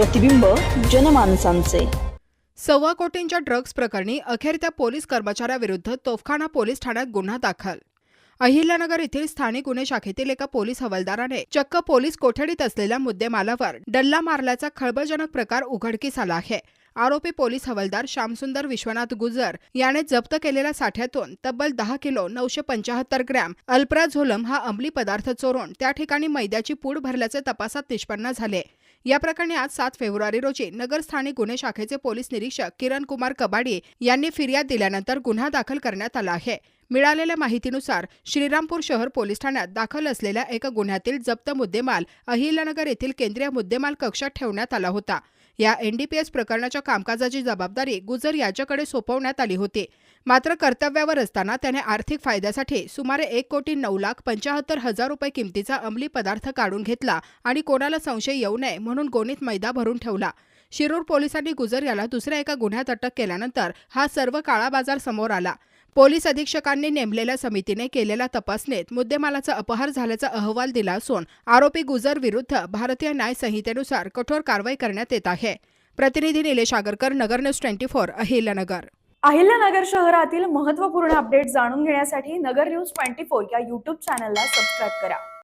प्रतिबिंब जनमानसांचे. सव्वा कोटींच्या ड्रग्ज प्रकरणी अखेर त्या पोलीस कर्मचाऱ्याविरुद्ध तोफखाना पोलीस ठाण्यात गुन्हा दाखल. अहिल्यानगर येथील स्थानिक गुन्हे शाखेतील एका पोलीस हवालदाराने चक्क पोलीस कोठडीत असलेल्या मुद्देमालावर डल्ला मारल्याचा खळबळजनक प्रकार उघडकीस आला आहे. आरोपी पोलीस हवालदार श्यामसुंदर विश्वनाथ गुजर याने जप्त केलेल्या साठ्यातून तब्बल दहा किलो नऊशे पंचाहत्तर ग्रॅम अल्प्राझोलम हा अंमली पदार्थ चोरून त्या ठिकाणी मैद्याची पूड भरल्याचे तपासात निष्पन्न झाले. या प्रकरणी आज सात फेब्रुवारी रोजी नगर स्थानिक गुन्हे शाखेचे पोलीस निरीक्षक किरण कुमार कबाडी यांनी फिर्याद दिल्यानंतर गुन्हा दाखल करण्यात आला आहे. मिळालेल्या माहितीनुसार श्रीरामपूर शहर पोलीस ठाण्यात दाखल असलेल्या एका गुन्ह्यातील जप्त मुद्देमाल अहिल्यानगर येथील केंद्रीय मुद्देमाल कक्षात ठेवण्यात आला होता. या एनडीपीएस प्रकरणाच्या कामकाजाची जबाबदारी गुजर याच्याकडे सोपवण्यात आली होती. मात्र कर्तव्यावर असताना त्याने आर्थिक फायद्यासाठी सुमारे एक कोटी नऊ लाख पंचाहत्तर हजार रुपये किमतीचा अंमली पदार्थ काढून घेतला आणि कोणाला संशय येऊ नये म्हणून गोणीत मैदा भरून ठेवला. शिरूर पोलिसांनी गुजर याला दुसऱ्या एका गुन्ह्यात अटक केल्यानंतर हा सर्व काळा बाजार समोर आला. पोलीस अधीक्षकांनी नेमलेल्या समितीने केलेल्या तपासणीत मुद्देमालाचा अपहार झाल्याचा अहवाल दिला असून आरोपी गुजर विरुद्ध भारतीय न्याय संहितेनुसार कठोर कारवाई करण्यात येत आहे. प्रतिनिधी Nilesh Agarkar Nagar news twenty four Ahilyanagar. Ahilyanagar शहरातील महत्त्वपूर्ण अपडेट जाणून घेण्यासाठी नगर न्यूज ट्वेंटी फोर या युट्यूब चॅनलला सबस्क्राईब करा.